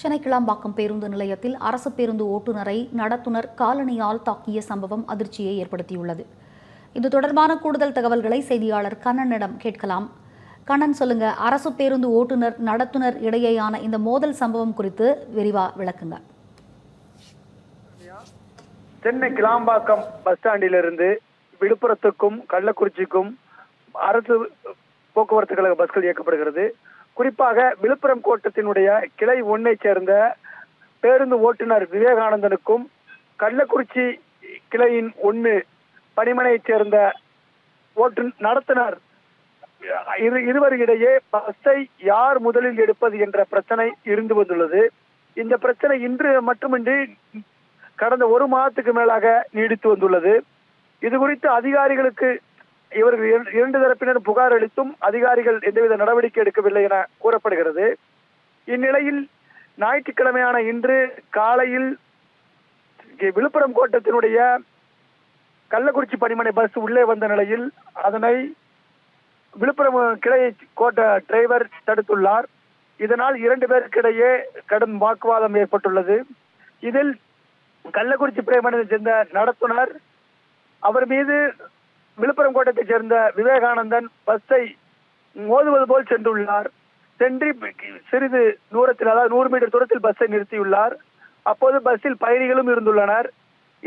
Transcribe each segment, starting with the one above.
சென்னை கிளாம்பாக்கம் பேருந்து நிலையத்தில் அரசு பேருந்து ஓட்டுநரை நடத்துனர் காலணியால் தாக்கிய சம்பவம் அதிர்ச்சியை ஏற்படுத்தியுள்ளது. இது தொடர்பான கூடுதல் தகவல்களை செய்தியாளர் கண்ணனிடம் கேட்கலாம். கண்ணன் சொல்லுங்க. அரசு பேருந்து ஓட்டுநர் நடத்துனர் இடையேயான இந்த மோதல் சம்பவம் குறித்து விரிவா விளக்குங்க. சென்னை கிளாம்பாக்கம் பஸ் ஸ்டாண்டிலிருந்து விழுப்புரத்துக்கும் கள்ளக்குறிச்சிக்கும் அரசு போக்குவரத்து கழக பஸ்கள் இயக்கப்படுகிறது. குறிப்பாக விழுப்புரம் கோட்டத்தினுடைய கிளை ஒன்னை சேர்ந்த பேருந்து ஓட்டுநர் விவேகானந்தனுக்கும் கள்ளக்குறிச்சி கிளையின் ஒன்று பணிமனையைச் சேர்ந்த ஓட்டு நடத்தினர் இரு இருவரிடையே பஸ்ஸை யார் முதலில் எடுப்பது என்ற பிரச்சனை இருந்து வந்துள்ளது. இந்த பிரச்சனை இன்று மட்டுமின்றி கடந்த ஒரு மாதத்துக்கு மேலாக நீடித்து வந்துள்ளது. இது குறித்து அதிகாரிகளுக்கு இவர்கள் இரண்டு தரப்பினர் புகார் அளித்தும் அதிகாரிகள் எந்தவித நடவடிக்கை எடுக்கவில்லை என கூறப்படுகிறது. இந்நிலையில் ஞாயிற்றுக்கிழமையான இன்று காலையில் விழுப்புரம் கோட்டத்தினுடைய கள்ளக்குறிச்சி பணிமனை பஸ் உள்ளே வந்த நிலையில் அதனை விழுப்புரம் கிளை கோட்ட டிரைவர் தடுத்துள்ளார். இதனால் இரண்டு பேருக்கிடையே கடும் வாக்குவாதம் ஏற்பட்டுள்ளது. இதில் கள்ளக்குறிச்சி பிரேமனை சேர்ந்த நடத்துனர் அவர் மீது விழுப்புரம் கோட்டத்தைச் சேர்ந்த விவேகானந்தன் பஸ்ஸை மோதுவது போல் சென்றுள்ளார். சென்று சிறிது தூரத்தில் அதாவது நூறு மீட்டர் தூரத்தில் பஸ்ஸை நிறுத்தியுள்ளார். அப்போது பஸ்ஸில் பயணிகளும் இருந்துள்ளனர்.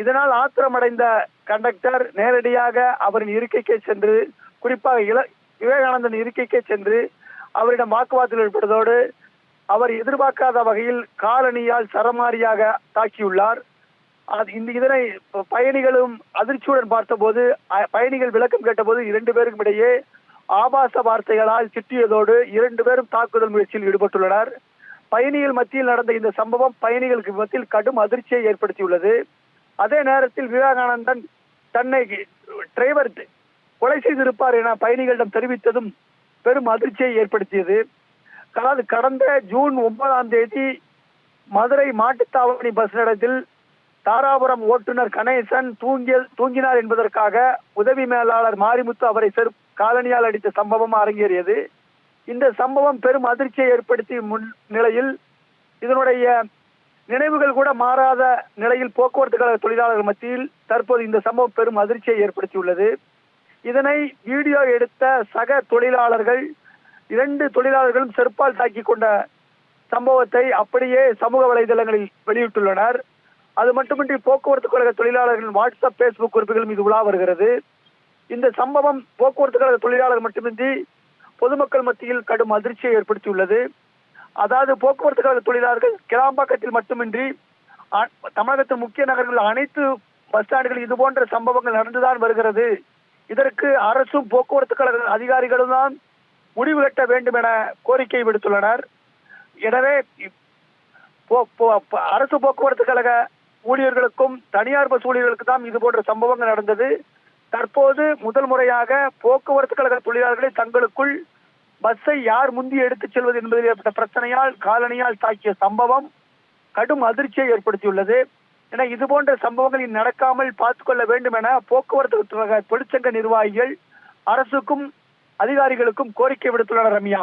இதனால் ஆத்திரமடைந்த கண்டக்டர் நேரடியாக அவரின் இருக்கைக்கே சென்று குறிப்பாக இள விவேகானந்தன் இருக்கைக்கே சென்று அவரிடம் வாக்குவாதத்தில் ஈடுபட்டதோடு அவர் எதிர்பார்க்காத வகையில் காலணியால் சரமாரியாக தாக்கியுள்ளார். இந்த இதனை பயணிகளும் அதிர்ச்சியுடன் பார்த்தபோது அ- பயணிகள் விளக்கம் கேட்டபோது இரண்டு பேருக்கும் இடையே ஆபாச வார்த்தைகளால் திட்டியதோடு இரண்டு பேரும் தாக்குதல் முயற்சியில் ஈடுபட்டுள்ளனர். பயணிகள் மத்தியில் நடந்த இந்த சம்பவம் பயணிகளுக்கு மத்தியில் கடும் அதிர்ச்சியை ஏற்படுத்தியுள்ளது. அதே நேரத்தில் விவேகானந்தன் தன்னை டிரைவர் கொலை செய்திருப்பார் என பயணிகளிடம் தெரிவித்ததும் பெரும் அதிர்ச்சியை ஏற்படுத்தியது. கடந்த ஜூன் ஒன்பதாம் தேதி மதுரை மாட்டுத்தாவணி பஸ் நிலையத்தில் தாராபுரம் ஓட்டுநர் கணேசன் தூங்கிய தூங்கினார் என்பதற்காக உதவி மேலாளர் மாரிமுத்து அவரை செரு காலனியால் அடித்த சம்பவம் அரங்கேறியது. இந்த சம்பவம் பெரும் அதிர்ச்சியை ஏற்படுத்திய முன் நிலையில் இதனுடைய நினைவுகள் கூட மாறாத நிலையில் போக்குவரத்து கழக தொழிலாளர்கள் மத்தியில் தற்போது இந்த சம்பவம் பெரும் அதிர்ச்சியை ஏற்படுத்தியுள்ளது. இதனை வீடியோ எடுத்த சக தொழிலாளர்கள் இரண்டு தொழிலாளர்களும் செருப்பால் தாக்கி கொண்ட சம்பவத்தை அப்படியே சமூக வலைதளங்களில் வெளியிட்டுள்ளனர். அது மட்டுமின்றி போக்குவரத்து கழக தொழிலாளர்களின் வாட்ஸ்அப் பேஸ்புக் குறிப்புகளும் இது உலா வருகிறது. இந்த சம்பவம் போக்குவரத்து கழக தொழிலாளர் மட்டுமின்றி பொதுமக்கள் மத்தியில் கடும் அதிர்ச்சியை ஏற்படுத்தியுள்ளது. அதாவது போக்குவரத்து கழக தொழிலாளர்கள் கிளாம்பாக்கத்தில் மட்டுமின்றி அ- தமிழகத்தின் முக்கிய நகரங்கள் அனைத்து பஸ் ஸ்டாண்டுகளில் இது போன்ற சம்பவங்கள் நடந்துதான் வருகிறது. இதற்கு அரசும் போக்குவரத்து கழக அதிகாரிகளும் தான் முடிவு கட்ட வேண்டும் என கோரிக்கை விடுத்துள்ளனர். எனவே இப்- போ- அரசு போக்குவரத்து கழக ஊழியர்களுக்கும் தனியார் பஸ் ஊழியர்களுக்கு தான் இது போன்ற சம்பவங்கள் நடந்தது. தற்போது முதல் முறையாக போக்குவரத்து கழக தொழிலாளர்களை தங்களுக்குள் பஸ்ஸை யார் முந்தி எடுத்துச் செல்வது என்பதில் ஏற்பட்ட பிரச்சனையால் காலனியால் தாக்கிய சம்பவம் கடும் அதிர்ச்சியை ஏற்படுத்தியுள்ளது. என இது போன்ற சம்பவங்கள் இனி நடக்காமல் பார்த்துக்கொள்ள வேண்டும் என போக்குவரத்து கழக தொழிற்சங்க நிர்வாகிகள் அரசுக்கும் அதிகாரிகளுக்கும் கோரிக்கை விடுத்துள்ளனர் ரம்யா.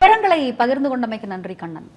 விவரங்களை பகிர்ந்து கொண்டமைக்கு நன்றி கண்ணன்.